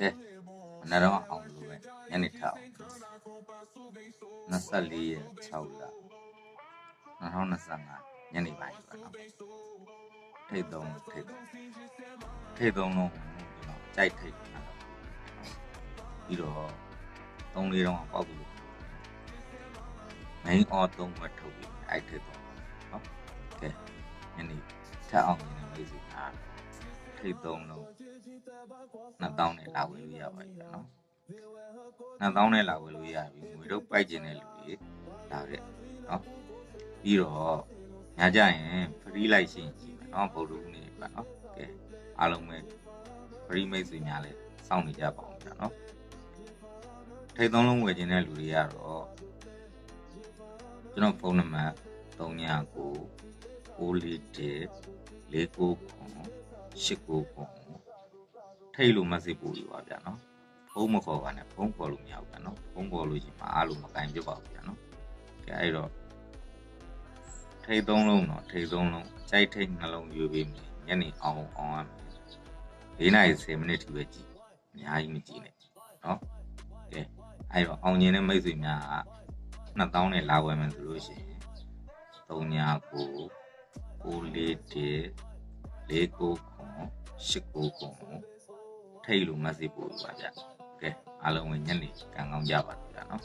ကဲမနက်တော့အောင်လို့ပဲညနေထား24ရက်6လ2025ညနေပိုင်းပါနော်ထိတ်သုံးထိတ်ထိတ်သုံးလုံးကြိုက်ထိတ်ပြီးတော့3 4တောင်းပေါက်လို့ main auto မှာထုတ်ပြီးအဲ့ထိတ်သုံးနော်ကဲညနေထပ်အောင် ထိတ်သုံးလုံး2000နဲ့လာဝယ်လို့ရပါပြီเนาะ2000နဲ့လာဝယ်လို့ရပြီငွေတော့ပိုက်ကျင်တဲ့လူတွေလာခဲ့เนาะပြီးတော့ညကြရင် free လိုက်ရှင်ရှိမယ်เนาะဗုဒ္ဓဦးနေပါเนาะကဲအားလုံးပဲ free မိတ်ဆွေများလဲစောင့်နေကြပါအောင်ဗျာเนาะထိတ်သုံးလုံးဝယ်ခြင်းတဲ့လူတွေကတော့ကျွန်တော်ဖုန်းနံပါတ်39 941 699ထိတ်လို့မစစ်ဘူးပါဗျာနော်ဖုန်းမခေါ်ပါနဲ့ဖုန်းခေါ်လို့မရဘူးဗျာနော်ဖုန်းခေါ်လို့ရှိရင်မအားလို့မကင်ပြတ်ပါဘူးဗျာနော်ကဲအဲ့တော့ထိတ်သုံးလုံးတော့ထိတ်သုံးလုံးကြိုက်ထိတ်နှလုံးယူပေးမယ်ညနေအောင်အောင်ရမယ်၄နာရီ10မိနစ်ထိပဲကြည့်အများကြီးမကြည့်နဲ့နော်ကဲအဲ့တော့အောင်ကျင်တဲ့မိတ်ဆွေများက2000နဲ့လာဝယ်မယ်ဆိုလို့ရှိရင်39 9လေးတေလေး ကိုခွန်ရှစ်ကိုခွန်ထိတ်လို့မသိဘူးပါဗျကဲအားလုံးဝင်ညနေကံကောင်းကြပါဗျာနော်